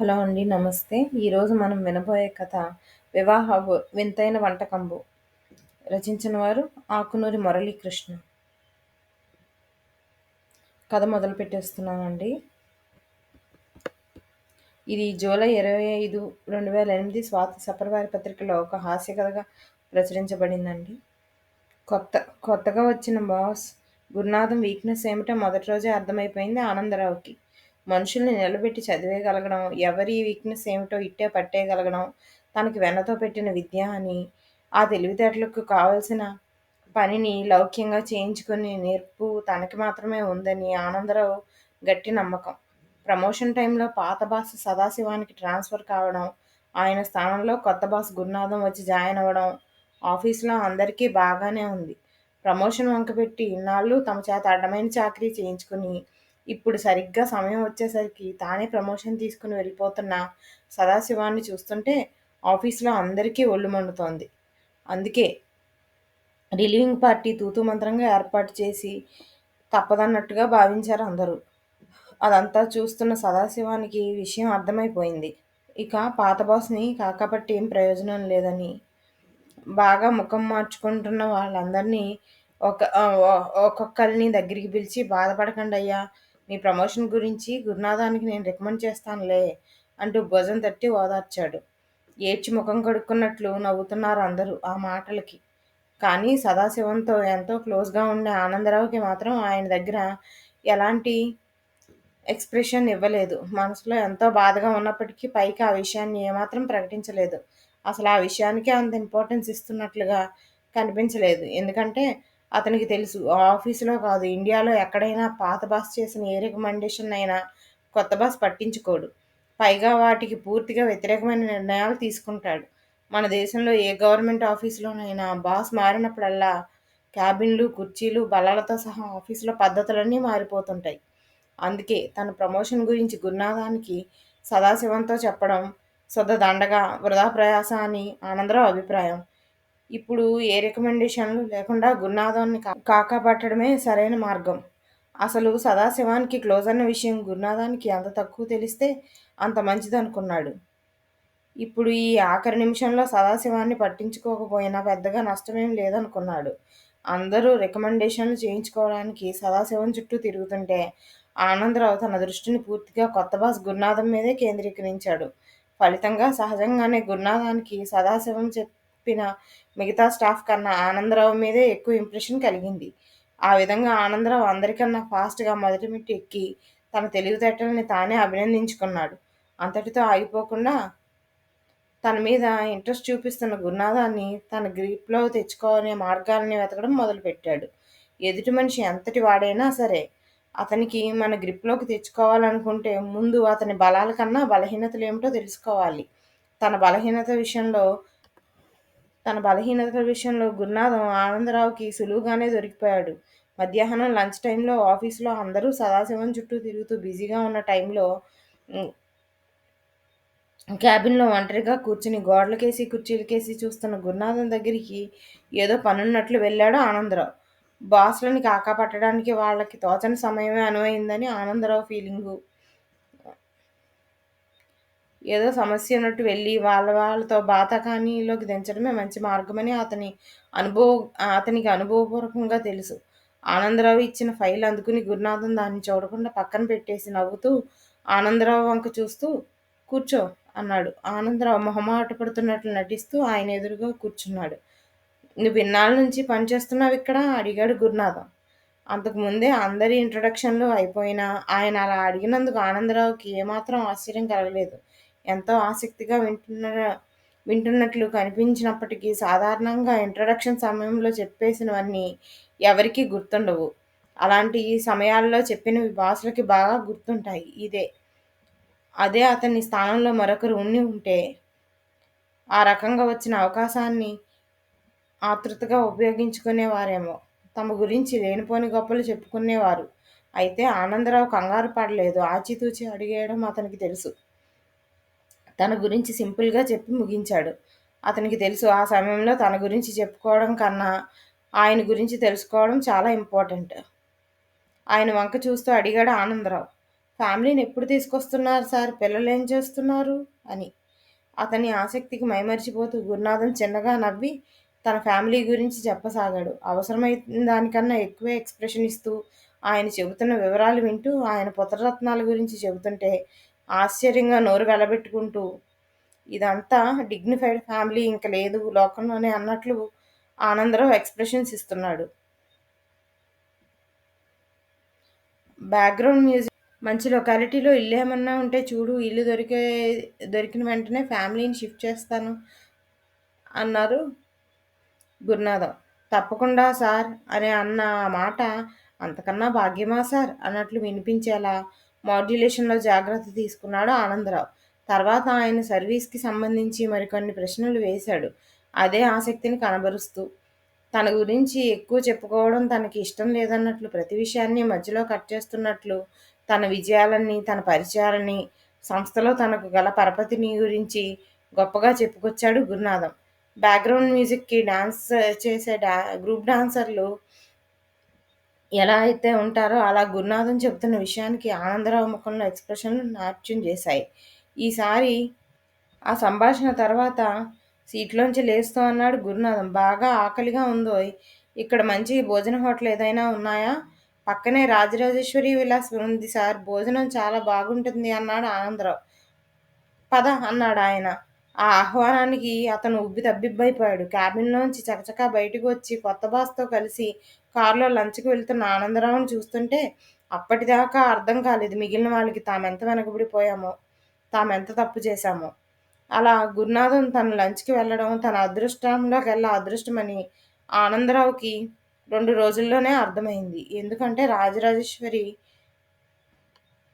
Hello అండి నమస్తే. ఈరోజు మనం వినబోయే కథ వివాహ వింతైన వంటకంబు. రచించిన వారు ఆకునూరి మురళీకృష్ణ. కథ మొదలు పెట్టేస్తున్నానండి ఇది జూలై ఇరవై ఐదు రెండు వేల ఎనిమిది స్వాతి సపరివారి పత్రికలో ఒక హాస్య కథగా ప్రచురించబడిందండి. కొత్త కొత్తగా వచ్చిన బాస్ గురునాథం వీక్నెస్ ఏమిటో మొదటి రోజే అర్థమైపోయింది ఆనందరావుకి. మనుషుల్ని నిలబెట్టి చదివేయగలగడం ఎవరి వీక్నెస్ ఏమిటో ఇట్టే పట్టేయగలగడం తనకి వెన్నతో పెట్టిన విద్య అని ఆ తెలివితేటలకు కావలసిన పనిని లౌక్యంగా చేయించుకునే నేర్పు తనకి మాత్రమే ఉందని ఆనందరావు గట్టి నమ్మకం. ప్రమోషన్ టైంలో పాత బాస్ సదాశివానికి ట్రాన్స్ఫర్ కావడం ఆయన స్థానంలో కొత్త బాస్ గురునాథం వచ్చి జాయిన్ అవ్వడం ఆఫీస్లో అందరికీ బాగానే ఉంది. ప్రమోషన్ వంకపెట్టి ఇన్నాళ్ళు తమ చేత అడ్డమైన చాకరీ చేయించుకుని ఇప్పుడు సరిగ్గా సమయం వచ్చేసరికి తానే ప్రమోషన్ తీసుకుని వెళ్ళిపోతున్న సదాశివాన్ని చూస్తుంటే ఆఫీస్లో అందరికీ ఒళ్ళు మండుతోంది. అందుకే రిలీవింగ్ పార్టీ తూతు మంత్రంగా ఏర్పాటు చేసి తప్పదన్నట్టుగా భావించారు అందరూ. అదంతా చూస్తున్న సదాశివానికి విషయం అర్థమైపోయింది. ఇక పాత బాస్ని కాకపట్టి ఏం ప్రయోజనం లేదని బాగా ముఖం మార్చుకుంటున్న వాళ్ళందరినీ ఒక ఒ- ఒక్కొక్కరిని దగ్గరికి పిలిచి బాధపడకండి అయ్యా మీ ప్రమోషన్ గురించి గురునాథానికి నేను రికమెండ్ చేస్తానులే అంటూ భుజం తట్టి ఓదార్చాడు. ఏడ్చి ముఖం కడుక్కున్నట్లు నవ్వుతున్నారు అందరూ ఆ మాటలకి. కానీ సదాశివంతో ఎంతో క్లోజ్గా ఉండే ఆనందరావుకి మాత్రం ఆయన దగ్గర ఎలాంటి ఎక్స్ప్రెషన్ ఇవ్వలేదు. మనసులో ఎంతో బాధగా ఉన్నప్పటికీ పైకి ఆ విషయాన్ని ఏమాత్రం ప్రకటించలేదు. అసలు ఆ విషయానికి అంత ఇంపార్టెన్స్ ఇస్తున్నట్లుగా కనిపించలేదు. ఎందుకంటే అతనికి తెలుసు. ఆ ఆఫీసులో కాదు ఇండియాలో ఎక్కడైనా పాత బాస్ చేసిన ఏ రికమెండేషన్ అయినా కొత్త బాస్ పట్టించుకోడు. పైగా వాటికి పూర్తిగా వ్యతిరేకమైన నిర్ణయాలు తీసుకుంటాడు. మన దేశంలో ఏ గవర్నమెంట్ ఆఫీసులోనైనా బాస్ మారినప్పుడల్లా క్యాబిన్లు కుర్చీలు బలాలతో సహా ఆఫీసులో పద్ధతులన్నీ మారిపోతుంటాయి. అందుకే తన ప్రమోషన్ గురించి గురునాథానికి సదాశివంతో చెప్పడం శుద్ధ దండగా వృధా ప్రయాస అని ఆనందరావు అభిప్రాయం. ఇప్పుడు ఏ రికమెండేషన్లు లేకుండా గురునాథాన్ని కా- కాకాపట్టడమే సరైన మార్గం. అసలు సదాశివానికి క్లోజ్ అన్న విషయం గురునాథానికి ఎంత తక్కువ తెలిస్తే అంత మంచిదనుకున్నాడు. ఇప్పుడు ఈ ఆఖరి నిమిషంలో సదాశివాన్ని పట్టించుకోకపోయినా పెద్దగా నష్టమేం లేదనుకున్నాడు. అందరూ రికమెండేషన్లు చేయించుకోవడానికి సదాశివం చుట్టూ తిరుగుతుంటే ఆనందరావు తన దృష్టిని పూర్తిగా కొత్త బాస్ గురునాథం మీదే కేంద్రీకరించాడు. ఫలితంగా సహజంగానే గురునాథానికి సదాశివం చెప్పిన మిగతా స్టాఫ్ కన్నా ఆనందరావు మీదే ఎక్కువ ఇంప్రెషన్ కలిగింది. ఆ విధంగా ఆనందరావు అందరికన్నా ఫాస్ట్గా మొదటి మెట్టు ఎక్కి తన తెలివితేటల్ని తానే అభినందించుకున్నాడు. అంతటితో ఆగిపోకుండా తన మీద ఇంట్రెస్ట్ చూపిస్తున్న గురునాథాన్ని తన గ్రిప్లో తెచ్చుకోనే మార్గాలని వెతకడం మొదలుపెట్టాడు. ఎదుటి మనిషి ఎంతటి వాడైనా సరే అతనికి మన గ్రిప్లోకి తెచ్చుకోవాలనుకుంటే ముందు అతని బలాల కన్నా బలహీనతలు ఏమిటో తెలుసుకోవాలి. తన బలహీనత విషయంలో తన బలహీనతల విషయంలో గురునాథం ఆనందరావుకి సులువుగానే దొరికిపోయాడు. మధ్యాహ్నం లంచ్ టైంలో ఆఫీస్లో అందరూ సదాశివం చుట్టూ తిరుగుతూ బిజీగా ఉన్న టైంలో క్యాబిన్లో ఒంటరిగా కూర్చుని గోడలకేసి కుర్చీలకేసి చూస్తున్న గురునాథం దగ్గరికి ఏదో పనున్నట్లు వెళ్ళాడు ఆనందరావు. బాస్లని కాకా పట్టడానికి వాళ్ళకి తోచని సమయమే అనువైందని ఆనందరావు ఫీలింగు ఏదో సమస్య ఉన్నట్టు వెళ్ళి వాళ్ళ వాళ్ళతో బాతకానీలోకి దించడమే మంచి మార్గమని అతని అనుభవ అతనికి అనుభవపూర్వకంగా తెలుసు. ఆనందరావు ఇచ్చిన ఫైల్ అందుకుని గురునాథం దాన్ని చూడకుండా పక్కన పెట్టేసి నవ్వుతూ ఆనందరావు వంక చూస్తూ కూర్చో అన్నాడు. ఆనందరావు మొహమాట పడుతున్నట్లు నటిస్తూ ఆయన ఎదురుగా కూర్చున్నాడు. నువ్వు ఇన్నాళ్ళ నుంచి పనిచేస్తున్నావు ఇక్కడ? అడిగాడు గురునాథం. అంతకుముందే అందరి ఇంట్రడక్షన్లు అయిపోయినా ఆయన అలా అడిగినందుకు ఆనందరావుకి ఏమాత్రం ఆశ్చర్యం కలగలేదు. ఎంతో ఆసక్తిగా వింటున్న వింటున్నట్లు కనిపించినప్పటికీ సాధారణంగా ఇంట్రడక్షన్ సమయంలో చెప్పేసినవన్నీ ఎవరికీ గుర్తుండవు. అలాంటి ఈ సమయాల్లో చెప్పినవి బాసులకి బాగా గుర్తుంటాయి. ఇదే అదే అతని స్థానంలో మరొకరు ఉండి ఉంటే ఆ రకంగా వచ్చిన అవకాశాన్ని ఆతృతగా ఉపయోగించుకునేవారేమో. తమ గురించి లేనిపోని గొప్పలు చెప్పుకునేవారు. అయితే ఆనందరావు కంగారు పడలేదు. ఆచితూచి అడిగేయడం అతనికి తెలుసు. తన గురించి సింపుల్గా చెప్పి ముగించాడు. అతనికి తెలుసు ఆ సమయంలో తన గురించి చెప్పుకోవడం కన్నా ఆయన గురించి తెలుసుకోవడం చాలా ఇంపార్టెంట్. ఆయన వంక చూస్తూ అడిగాడు ఆనందరావు. ఫ్యామిలీని ఎప్పుడు తీసుకొస్తున్నారు సార్? పిల్లలు ఏం చేస్తున్నారు? అని. అతని ఆసక్తికి మైమరిచిపోతూ గురునాథం చిన్నగా నవ్వి తన ఫ్యామిలీ గురించి చెప్పసాగాడు. అవసరమైన దానికన్నా ఎక్కువే ఎక్స్ప్రెషన్ ఇస్తూ ఆయన చెబుతున్న వివరాలు వింటూ ఆయన పుత్రరత్నాల గురించి చెబుతుంటే ఆశ్చర్యంగా నోరు వెలబెట్టుకుంటూ ఇదంతా డిగ్నిఫైడ్ ఫ్యామిలీ ఇంక లేదు లోకంలోనే అన్నట్లు ఆనందరావు ఎక్స్ప్రెషన్స్ ఇస్తున్నాడు. బ్యాక్గ్రౌండ్ మ్యూజిక్ మంచి లొకాలిటీలో ఇల్లు ఏమన్నా ఉంటే చూడు ఇల్లు దొరికే దొరికిన వెంటనే ఫ్యామిలీని షిఫ్ట్ చేస్తాను అన్నారు గురునాథం. తప్పకుండా సార్ అని అన్న మాట అంతకన్నా భాగ్యమా సార్? అన్నట్లు వినిపించేలా మాడ్యులేషన్లో జాగ్రత్త తీసుకున్నాడు ఆనందరావు. తర్వాత ఆయన సర్వీస్కి సంబంధించి మరికొన్ని ప్రశ్నలు వేశాడు. అదే ఆసక్తిని కనబరుస్తూ తన గురించి ఎక్కువ చెప్పుకోవడం తనకి ఇష్టం లేదన్నట్లు ప్రతి విషయాన్ని మధ్యలో కట్ చేస్తున్నట్లు తన విజయాలని తన పరిచయాలని సంస్థలో తనకు గల పరపతిని గురించి గొప్పగా చెప్పుకొచ్చాడు గురునాథం. బ్యాక్గ్రౌండ్ మ్యూజిక్కి డాన్స్ చేసే డా గ్రూప్ డాన్సర్లు ఎలా అయితే ఉంటారో అలా గురునాథం చెబుతున్న విషయానికి ఆనందరావు ముఖంలో ఎక్స్ప్రెషన్లు నాట్యం చేశాయి. ఈసారి ఆ సంభాషణ తర్వాత సీట్లోంచి లేస్తూ అన్నాడు గురునాథం. బాగా ఆకలిగా ఉందో ఇక్కడ మంచి భోజన హోటల్ ఏదైనా ఉన్నాయా? పక్కనే రాజరాజేశ్వరి విలాస్ ఉంది సార్. భోజనం చాలా బాగుంటుంది అన్నాడు ఆనందరావు. పద అన్నాడు ఆయన. ఆ ఆహ్వానానికి అతను ఉబ్బి తబ్బిబ్బైపోయాడు. క్యాబిన్లోంచి చకచకా బయటకు వచ్చి కొత్త బాస్తో కలిసి కారులో లంచ్కి వెళ్తున్న ఆనందరావుని చూస్తుంటే అప్పటిదాకా అర్థం కాలేదు మిగిలిన వాళ్ళకి తామెంత వెనకబడిపోయామో తామెంత తప్పు చేశామో. అలా గురునాథం తన లంచ్కి వెళ్ళడం తన అదృష్టంలోకెళ్ళ అదృష్టమని ఆనందరావుకి రెండు రోజుల్లోనే అర్థమైంది. ఎందుకంటే రాజరాజేశ్వరి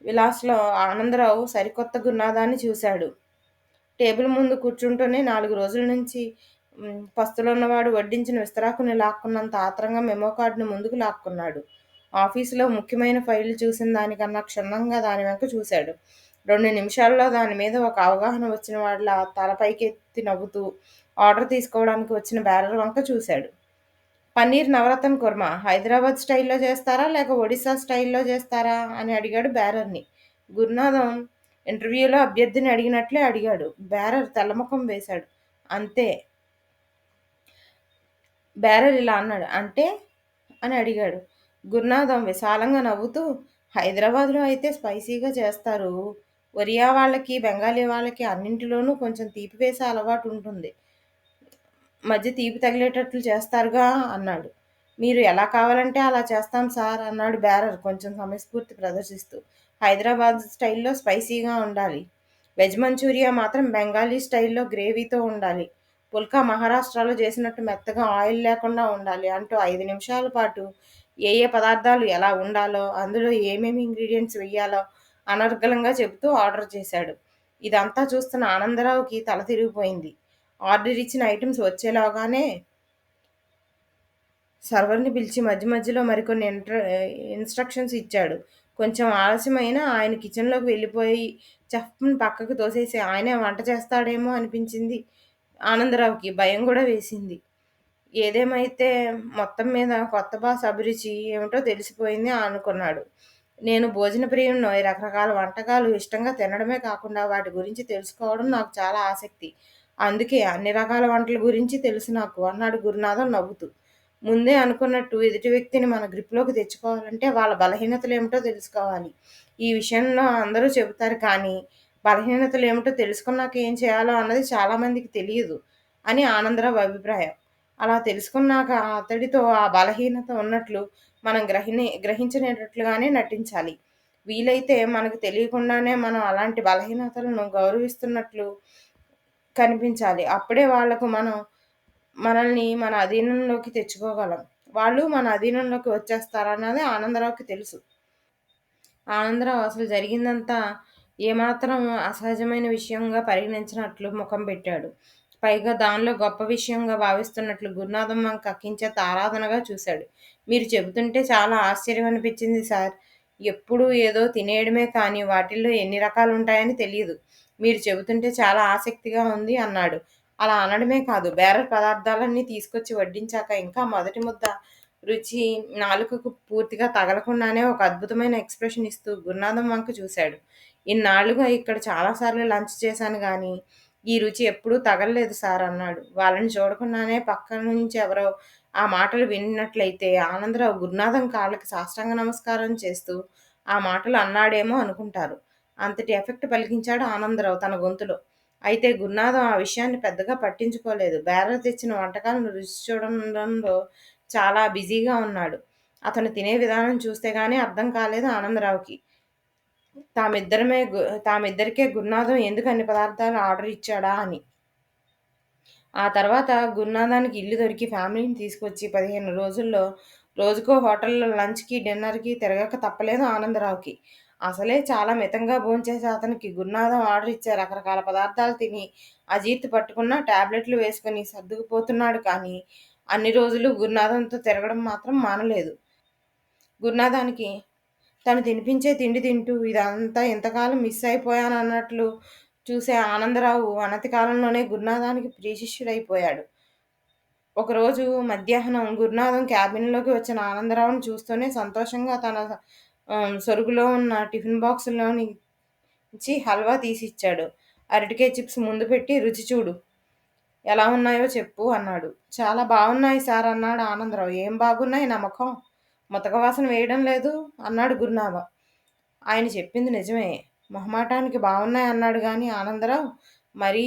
విలాస్లో ఆనందరావు సరికొత్త గురునాథాన్ని చూశాడు. టేబుల్ ముందు కూర్చుంటూనే నాలుగు రోజుల నుంచి మ్, పస్తులో ఉన్నవాడు వడ్డించిన విస్తరాకుని లాక్కున్నంత ఆత్రంగా మెమో కార్డును ముందుకు లాక్కున్నాడు. ఆఫీసులో ముఖ్యమైన ఫైల్ చూసిన దానికన్నా క్షుణ్ణంగా దాని వెనక చూశాడు. రెండు నిమిషాల్లో దాని మీద ఒక అవగాహన వచ్చిన వాళ్ళ తలపైకెత్తి నవ్వుతూ ఆర్డర్ తీసుకోవడానికి వచ్చిన బ్యారర్ వంక చూశాడు. పన్నీర్ నవరత్న కుర్మా హైదరాబాద్ స్టైల్లో చేస్తారా లేక ఒడిశా స్టైల్లో చేస్తారా అని అడిగాడు బ్యారర్ని. గురునాథం ఇంటర్వ్యూలో అభ్యర్థిని అడిగినట్లే అడిగాడు. బ్యారర్ తలముఖం వేశాడు. అంతే. బ్యారర్ ఇలా అన్నాడు. అంటే? అని అడిగాడు. గురునాథం విశాలంగా నవ్వుతూ హైదరాబాద్లో అయితే స్పైసీగా చేస్తారు. ఒరియా వాళ్ళకి బెంగాలీ వాళ్ళకి అన్నింటిలోనూ కొంచెం తీపి వేసే అలవాటు ఉంటుంది. మధ్య తీపి తగిలేటట్లు చేస్తారుగా అన్నాడు. మీరు ఎలా కావాలంటే అలా చేస్తాం సార్ అన్నాడు బ్యారర్ కొంచెం సమయస్ఫూర్తి ప్రదర్శిస్తూ. హైదరాబాద్ స్టైల్లో స్పైసీగా ఉండాలి. వెజ్ మంచూరియా మాత్రం బెంగాలీ స్టైల్లో గ్రేవీతో ఉండాలి. పుల్కా మహారాష్ట్రలో చేసినట్టు మెత్తగా ఆయిల్ లేకుండా ఉండాలి అంటూ ఐదు నిమిషాల పాటు ఏ ఏ పదార్థాలు ఎలా ఉండాలో అందులో ఏమేమి ఇంగ్రీడియంట్స్ వేయాలో అనర్గళంగా చెబుతూ ఆర్డర్ చేశాడు. ఇదంతా చూస్తున్న ఆనందరావుకి తల తిరిగిపోయింది. ఆర్డర్ ఇచ్చిన ఐటమ్స్ వచ్చేలాగానే సర్వర్ని పిలిచి మధ్య మధ్యలో మరికొన్ని ఇంట్ర ఇన్స్ట్రక్షన్స్ ఇచ్చాడు. కొంచెం ఆలస్యమైనా ఆయన కిచెన్లోకి వెళ్ళిపోయి చెఫ్ని పక్కకు తోసేసి ఆయనే వంట చేస్తాడేమో అనిపించింది. ఆనందరావుకి భయం కూడా వేసింది. ఏదేమైతే మొత్తం మీద కొత్త బాస్ అభిరుచి ఏమిటో తెలిసిపోయింది అనుకున్నాడు. నేను భోజన ప్రియంలో రకరకాల వంటకాలు ఇష్టంగా తినడమే కాకుండా వాటి గురించి తెలుసుకోవడం నాకు చాలా ఆసక్తి. అందుకే అన్ని రకాల వంటల గురించి తెలుసు నాకు అన్నాడు గురునాథం నవ్వుతూ. ముందే అనుకున్నట్టు ఎదుటి వ్యక్తిని మన గ్రిప్లోకి తెచ్చుకోవాలంటే వాళ్ళ బలహీనతలు ఏమిటో తెలుసుకోవాలి. ఈ విషయంలో అందరూ చెబుతారు కానీ బలహీనతలు ఏమిటో తెలుసుకున్నాక ఏం చేయాలో అన్నది చాలామందికి తెలియదు అని ఆనందరావు అభిప్రాయం. అలా తెలుసుకున్నాక అతడితో ఆ బలహీనత ఉన్నట్లు మనం గ్రహిణి గ్రహించినట్లుగానే నటించాలి. వీలైతే మనకు తెలియకుండానే మనం అలాంటి బలహీనతలను గౌరవిస్తున్నట్లు కనిపించాలి. అప్పుడే వాళ్ళకు మనం మనల్ని మన అధీనంలోకి తెచ్చుకోగలం. వాళ్ళు మన అధీనంలోకి వచ్చేస్తారన్నది ఆనందరావుకి తెలుసు. ఆనందరావు అసలు జరిగిందంతా ఏమాత్రం అసహజమైన విషయంగా పరిగణించినట్లు ముఖం పెట్టాడు. పైగా దానిలో గొప్ప విషయంగా భావిస్తున్నట్లు గురునాథమ్మ కక్కించేత ఆరాధనగా చూశాడు. మీరు చెబుతుంటే చాలా ఆశ్చర్యం అనిపించింది సార్. ఎప్పుడు ఏదో తినేయడమే కానీ వాటిల్లో ఎన్ని రకాలు ఉంటాయని తెలియదు. మీరు చెబుతుంటే చాలా ఆసక్తిగా ఉంది అన్నాడు. అలా అనడమే కాదు బేరర్ పదార్థాలన్నీ తీసుకొచ్చి వడ్డించాక ఇంకా మొదటి ముద్ద రుచి నాలుకకు పూర్తిగా తగలకుండానే ఒక అద్భుతమైన ఎక్స్‌ప్రెషన్ ఇస్తూ గురునాథం వంక చూశాడు. ఇన్నాళ్ళుగా ఇక్కడ చాలాసార్లు లంచ్ చేశాను కానీ ఈ రుచి ఎప్పుడూ తగలలేదు సార్ అన్నాడు. వాళ్ళని చూడకుండానే పక్క ఎవరో ఆ మాటలు విన్నట్లయితే ఆనందరావు గురునాథం కాళ్ళకి సాష్టాంగ నమస్కారం చేస్తూ ఆ మాటలు అన్నాడేమో అనుకుంటారు. అంతటి ఎఫెక్ట్ పలికించాడు ఆనందరావు తన గొంతులో. అయితే గున్నాదం ఆ విషయాన్ని పెద్దగా పట్టించుకోలేదు. బేరర్ తెచ్చిన వంటకాలను రుచి చూడడంలో చాలా బిజీగా ఉన్నాడు. అతను తినే విధానం చూస్తే గానీ అర్థం కాలేదు ఆనందరావుకి. తామిద్దరమే గు తామిద్దరికే గున్నాదం ఎందుకు అన్ని పదార్థాలు ఆర్డర్ ఇచ్చాడా అని. ఆ తర్వాత గున్నాదానికి ఇల్లు దొరికి ఫ్యామిలీని తీసుకొచ్చి పదిహేను రోజుల్లో రోజుకో హోటల్లో లంచ్‌కి, డిన్నర్‌కి తిరగక తప్పలేదు ఆనందరావుకి. అసలే చాలా మితంగా భోంచేసే అతనికి గురునాథం ఆర్డర్ ఇచ్చే రకరకాల పదార్థాలు తిని అజీత్ పట్టుకున్న టాబ్లెట్లు వేసుకుని సర్దుకుపోతున్నాడు కానీ, అన్ని రోజులు గురునాథంతో తిరగడం మాత్రం మానలేదు. గురునాథానికి తను తినిపించే తిండి తింటూ ఇదంతా ఇంతకాలం మిస్ అయిపోయానన్నట్లు చూసే ఆనందరావు అనతి కాలంలోనే గురునాథానికి ప్రియశిష్యుడైపోయాడు. ఒకరోజు మధ్యాహ్నం గురునాథం క్యాబిన్‌లోకి వచ్చిన ఆనందరావుని చూస్తూనే సంతోషంగా తన సొరుగులో ఉన్న టిఫిన్ బాక్సులోంచి హల్వా తీసి ఇచ్చాడు అరటికాయ చిప్స్ ముందు పెట్టి రుచి చూడు. ఎలా ఉన్నాయో చెప్పు అన్నాడు. చాలా బాగున్నాయి సార్ అన్నాడు ఆనందరావు. ఏం బాగున్నాయి నా మొఖం? వాసన వేయడం లేదు అన్నాడు గురునాభ ఆయన చెప్పింది నిజమే. మొహమాటానికి బాగున్నాయి అన్నాడు కానీ ఆనందరావు మరి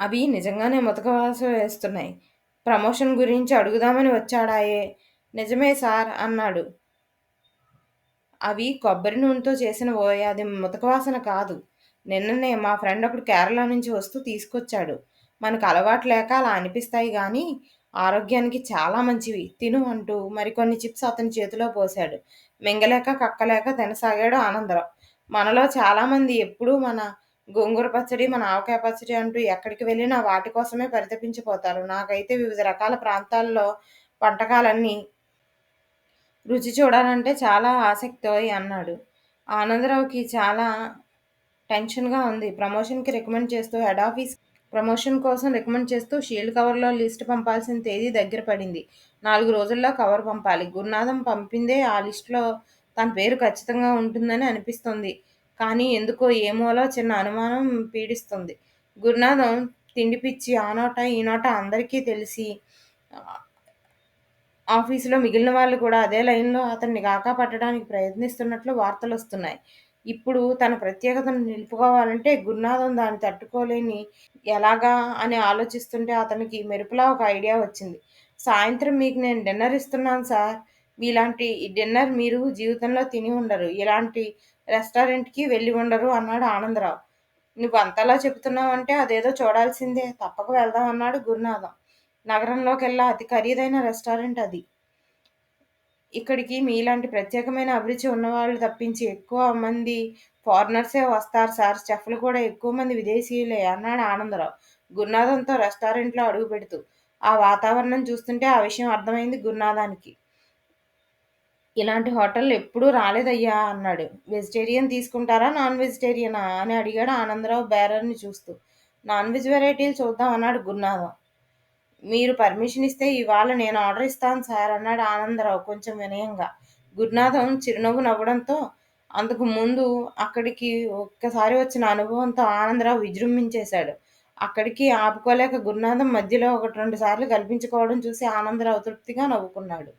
అవి నిజంగానే ముతక వాసన వేస్తున్నాయి. ప్రమోషన్ గురించి అడుగుదామని వచ్చాడాయే నిజమే సార్ అన్నాడు. అవి కొబ్బరి నూనెతో చేసిన అది ముతకవాసన కాదు. నిన్ననే మా ఫ్రెండ్ ఒకడు కేరళ నుంచి వస్తూ తీసుకొచ్చాడు. మనకు అలవాటు లేక అలా అనిపిస్తాయి కానీ ఆరోగ్యానికి చాలా మంచివి. తిను అంటూ మరికొన్ని చిప్స్ అతని చేతిలో పోశాడు. మింగలేక కక్కలేక తినసాగాడు ఆనందరావు. మనలో చాలామంది ఎప్పుడూ మన గోంగూర పచ్చడి, మన ఆవకాయ పచ్చడి అంటూ ఎక్కడికి వెళ్ళినా వాటి కోసమే పరితపించిపోతారు. నాకైతే వివిధ రకాల ప్రాంతాల్లో వంటకాలన్నీ రుచి చూడాలంటే చాలా ఆసక్తి అన్నాడు. ఆనందరావుకి చాలా టెన్షన్‌గా ఉంది. ప్రమోషన్‌కి రికమెండ్ చేస్తూ హెడ్ ఆఫీస్ ప్రమోషన్ కోసం రికమెండ్ చేస్తూ షీల్డ్ కవర్‌లో లిస్ట్ పంపాల్సిన తేదీ దగ్గర పడింది. నాలుగు రోజుల్లో కవర్ పంపాలి. గురునాథం పంపిందే ఆ లిస్టులో తన పేరు ఖచ్చితంగా ఉంటుందని అనిపిస్తుంది కానీ ఎందుకో ఏమోలో చిన్న అనుమానం పీడిస్తుంది గురునాథం తిండి పిచ్చి ఆ నోట ఈ నోట అందరికీ తెలిసి ఆఫీసులో మిగిలిన వాళ్ళు కూడా అదే లైన్‌లో అతన్ని కాకా పట్టడానికి ప్రయత్నిస్తున్నట్లు వార్తలు వస్తున్నాయి ఇప్పుడు తన ప్రత్యేకతను నిలుపుకోవాలంటే గురునాథం దాన్ని తట్టుకోలేని ఎలాగా అని ఆలోచిస్తుంటే అతనికి మెరుపులా ఒక ఐడియా వచ్చింది. సాయంత్రం మీకు నేను డిన్నర్ ఇస్తున్నాను సార్. మీలాంటి డిన్నర్ మీరు జీవితంలో తిని ఉండరు. ఇలాంటి రెస్టారెంట్‌కి వెళ్ళి ఉండరు అన్నాడు ఆనందరావు. నువ్వు అంతలా చెబుతున్నావంటే అదేదో చూడాల్సిందే. తప్పక వెళ్దాం అన్నాడు గురునాథం. నగరంలోకెల్లా అతి ఖరీదైన రెస్టారెంట్ అది. ఇక్కడికి మీలాంటి ప్రత్యేకమైన అభిరుచి ఉన్నవాళ్ళు తప్పించి ఎక్కువ మంది ఫారినర్సే వస్తారు సార్. చెఫ్‌లు కూడా ఎక్కువ మంది విదేశీయులే అన్నాడు ఆనందరావు గురునాథంతో రెస్టారెంట్‌లో అడుగుపెడుతూ. ఆ వాతావరణం చూస్తుంటే ఆ విషయం అర్థమైంది గురునాథానికి. ఇలాంటి హోటల్ ఎప్పుడూ రాలేదయ్యా అన్నాడు. వెజిటేరియన్ తీసుకుంటారా? నాన్ వెజిటేరియనా? అని అడిగాడు ఆనందరావు బేరర్‌ని చూస్తూ. నాన్ వెజ్ వెరైటీలు చూద్దాం అన్నాడు గురునాథం. మీరు పర్మిషన్ ఇస్తే ఇవాళ నేను ఆర్డర్ ఇస్తాను సార్ అన్నాడు ఆనందరావు కొంచెం వినయంగా. గురునాథం చిరునవ్వు నవ్వడంతో అంతకు ముందు అక్కడికి ఒక్కసారి వచ్చిన అనుభవంతో ఆనందరావు విజృంభించేశాడు. అక్కడికి ఆపుకోలేక గురునాథం మధ్యలో ఒకటి రెండు సార్లు కల్పించుకోవడం చూసి ఆనందరావు తృప్తిగా నవ్వుకున్నాడు.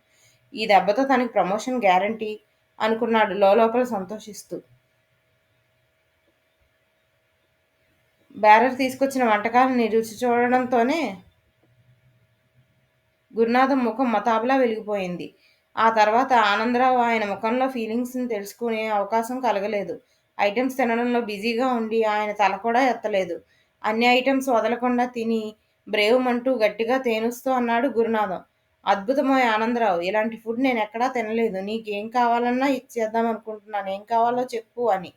ఈ దెబ్బతో తనకి ప్రమోషన్ గ్యారంటీ అనుకున్నాడు లోలోపల సంతోషిస్తూ. బ్యారర్ తీసుకొచ్చిన వంటకాలని రుచి చూడడంతోనే గురునాథం ముఖం మతాబులా వెలిగిపోయింది. ఆ తర్వాత ఆనందరావు ఆయన ముఖంలో ఫీలింగ్స్‌ని తెలుసుకునే అవకాశం కలగలేదు. ఐటమ్స్ తినడంలో బిజీగా ఉండి ఆయన తల కూడా ఎత్తలేదు. అన్ని ఐటమ్స్ వదలకుండా తిని బ్రేవుమంటూ గట్టిగా తేనుస్తూ అన్నాడు గురునాథం. అద్భుతమోయ్ ఆనందరావు. ఇలాంటి ఫుడ్ నేను ఎక్కడా తినలేదు. నీకేం కావాలన్నా ఇచ్చేద్దామనుకుంటున్నాను. ఏం కావాలో చెప్పు అని.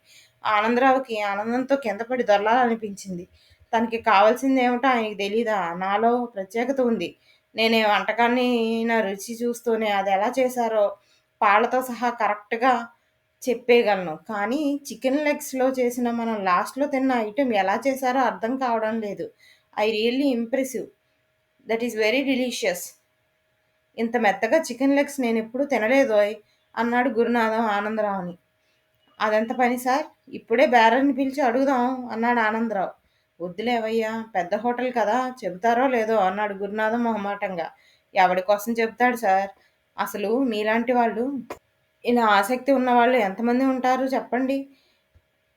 ఆనందరావుకి ఆనందంతో కిందపడి దొరలాలనిపించింది తనకి కావాల్సిందేమిటో ఆయనకి తెలీదా? నాలో ప్రత్యేకత ఉంది. నేనే వంటకాన్ని నా రుచి చూస్తూనే అది ఎలా చేశారో పాలతో సహా కరెక్ట్‌గా చెప్పేయగలను. కానీ చికెన్ లెగ్స్‌లో చేసిన మనం లాస్ట్‌లో తిన్న ఐటెం ఎలా చేశారో అర్థం కావడం లేదు. I really impressive. That is very delicious ఇంత మెత్తగా చికెన్ లెగ్స్ నేను ఎప్పుడు తినలేదోయ్ అన్నాడు గురునాథం ఆనందరావుని అదెంత పని సార్ ఇప్పుడే బేరర్ని పిలిచి అడుగుదాం అన్నాడు ఆనందరావు వద్దులేవయ్యా పెద్ద హోటల్ కదా చెబుతారో లేదో అన్నాడు గురునాథం మొహమాటంగా. ఎవడి కోసం చెబుతాడు సార్? అసలు మీలాంటి వాళ్ళు ఇలా ఆసక్తి ఉన్న వాళ్ళు ఎంతమంది ఉంటారు చెప్పండి?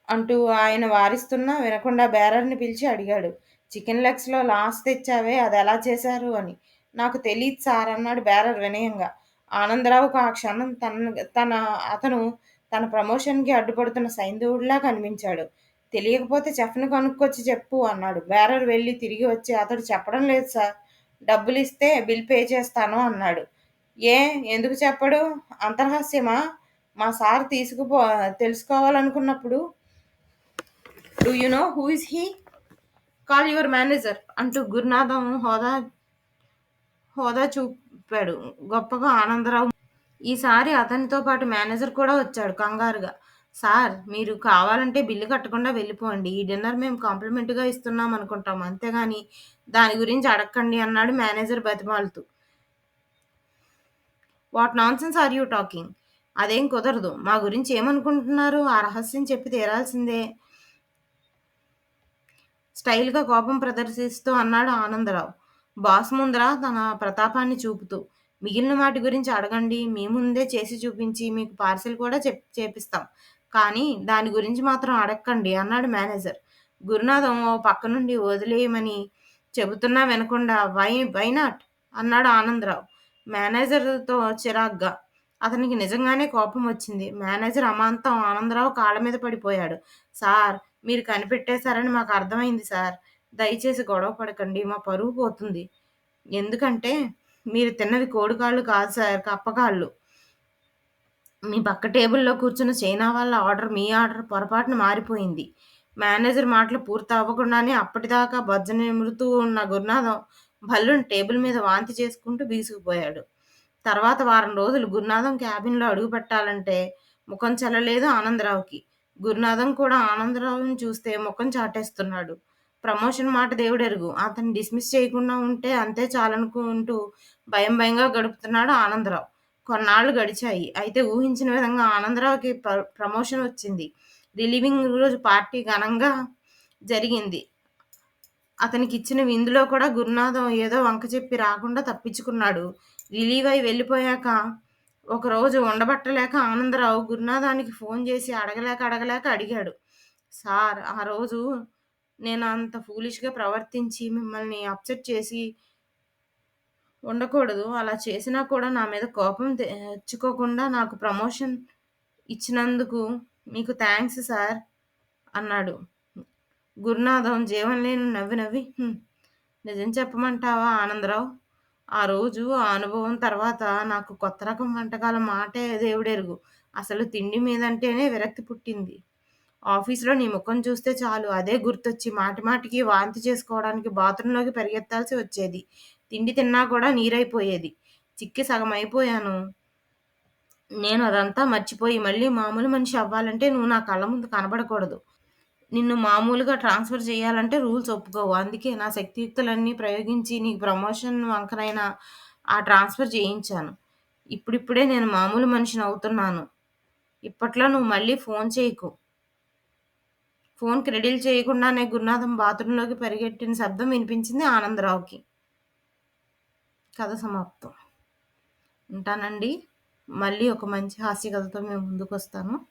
అంటూ ఆయన వారిస్తున్నా వినకుండా బేరర్ని పిలిచి అడిగాడు. చికెన్ లెగ్స్లో లాస్ తెచ్చావే అది ఎలా చేశారు అని. నాకు తెలియదు సార్ అన్నాడు బేరర్ వినయంగా. ఆనందరావుకు ఆ క్షణం తన తన అతను తన ప్రమోషన్కి అడ్డుపడుతున్న సైంధవుడిలా కనిపించాడు. తెలియకపోతే చెఫ్ని కనుక్కొచ్చి చెప్పు అన్నాడు. బేరర్ వెళ్ళి తిరిగి వచ్చి అతడు చెప్పడం లేదు సార్. డబ్బులు ఇస్తే బిల్ పే చేస్తాను అన్నాడు. ఏ? ఎందుకు చెప్పడు? అంతర్హాస్యమా? మా సార్ తీసుకుపో తెలుసుకోవాలనుకున్నప్పుడు do you know who is he call your manager అంటూ గురునాథం హోదా హోదా చూపాడు. గొప్పగా ఆనందరావు. ఈసారి అతనితో పాటు మేనేజర్ కూడా వచ్చాడు కంగారుగా. సార్ మీరు కావాలంటే బిల్లు కట్టకుండా వెళ్ళిపోండి. ఈ డిన్నర్ మేము కాంప్లిమెంట్గా ఇస్తున్నాం అనుకుంటాం. అంతేగాని దాని గురించి అడగండి అన్నాడు manager బతిమాలుతూ. What nonsense are you talking? అదేం కుదరదు. మా గురించి ఏమనుకుంటున్నారు? ఆ రహస్యం చెప్పి తీరాల్సిందే. స్టైల్గా కోపం ప్రదర్శిస్తూ అన్నాడు ఆనందరావు. బాస్ ముందర తన ప్రతాపాన్ని చూపుతూ మిగిలిన వాటి గురించి అడగండి. మీ ముందే చేసి చూపించి మీకు పార్సిల్ కూడా చెప్ చేపిస్తాం. కానీ దాని గురించి మాత్రం అడక్కండి అన్నాడు మేనేజర్. గురునాథం ఓ పక్క నుండి వదిలేయమని చెబుతున్నా వినకుండా వై వై నాట్? అన్నాడు ఆనందరావు. మేనేజర్తో చిరాగ్గా అతనికి నిజంగానే కోపం వచ్చింది. మేనేజర్ అమాంతం ఆనందరావు కాళ్ళ మీద పడిపోయాడు. సార్ మీరు కనిపెట్టేశారని మాకు అర్థమైంది సార్. దయచేసి గొడవ పడకండి మా పరువు పోతుంది. ఎందుకంటే మీరు తిన్నవి కోడికాళ్ళు కాదు సార్ కప్పకాళ్ళు. మీ పక్క టేబుల్లో కూర్చున్న చైనా వాళ్ళ ఆర్డర్ మీ ఆర్డర్ పొరపాటున మారిపోయింది. మేనేజర్ మాటలు పూర్తి అవ్వకుండానే అప్పటిదాకా బొజ్జ నిమురుతూ ఉన్న గురునాథం భల్లుని టేబుల్ మీద వాంతి చేసుకుంటూ బీసుకుపోయాడు. తర్వాత వారం రోజులు గురునాథం క్యాబిన్లో అడుగు పెట్టాలంటే ముఖం చెల్లలేదు ఆనందరావుకి. గురునాథం కూడా ఆనందరావుని చూస్తే ముఖం చాటేస్తున్నాడు. ప్రమోషన్ మాట దేవుడెరుగు. అతన్ని డిస్మిస్ చేయకుండా ఉంటే అంతే చాలనుకుంటూ భయం భయంగా గడుపుతున్నాడు ఆనందరావు. కొన్నాళ్ళు గడిచాయి. అయితే ఊహించిన విధంగా ఆనందరావుకి ప్రమోషన్ వచ్చింది. రిలీవింగ్ రోజు పార్టీ ఘనంగా జరిగింది. అతనికి ఇచ్చిన విందులో కూడా గురునాథం ఏదో వంక చెప్పి రాకుండా తప్పించుకున్నాడు. రిలీవ్ అయి వెళ్ళిపోయాక ఒకరోజు ఉండబట్టలేక ఆనందరావు గురునాథానికి ఫోన్ చేసి అడగలేక అడగలేక అడిగాడు. సార్ ఆ రోజు నేను అంత ఫూలిష్గా ప్రవర్తించి మిమ్మల్ని అప్సెట్ చేసి ఉండకూడదు. అలా చేసినా కూడా నా మీద కోపం తెచ్చుకోకుండా నాకు ప్రమోషన్ ఇచ్చినందుకు మీకు థ్యాంక్స్ సార్ అన్నాడు. గురునాథం జీవం లేని నవ్వి నవ్వి నిజం చెప్పమంటావా ఆనందరావు? ఆ రోజు ఆ అనుభవం తర్వాత నాకు కొత్త రకం వంటకాల మాటే దేవుడెరుగు. అసలు తిండి మీదంటేనే విరక్తి పుట్టింది. ఆఫీస్లో నీ ముఖం చూస్తే చాలు. అదే గుర్తొచ్చి మాటి మాటికి వాంతి చేసుకోవడానికి బాత్రూంలోకి పరిగెత్తాల్సి వచ్చేది. తిండి తిన్నా కూడా నీరైపోయేది. చిక్కి సగం అయిపోయాను. నేను అదంతా మర్చిపోయి మళ్ళీ మామూలు మనిషి అవ్వాలంటే నువ్వు నా కళ్ళ ముందు కనబడకూడదు. నిన్ను మామూలుగా ట్రాన్స్ఫర్ చేయాలంటే రూల్స్ ఒప్పుకోవు. అందుకే నా శక్తియుక్తులన్నీ ప్రయోగించి నీకు ప్రమోషన్ వంకనైనా ఆ ట్రాన్స్ఫర్ చేయించాను. ఇప్పుడిప్పుడే నేను మామూలు మనిషిని అవుతున్నాను. ఇప్పట్లో నువ్వు మళ్ళీ ఫోన్ చేయకు. ఫోన్ క్రెడిల్ చేయకుండానే గురునాథం బాత్రూంలోకి పరిగెట్టిన శబ్దం వినిపించింది ఆనందరావుకి. కథ సమాప్తం. ఉంటానండి. మళ్ళీ ఒక మంచి హాస్య కథతో మేము ముందుకు వస్తాను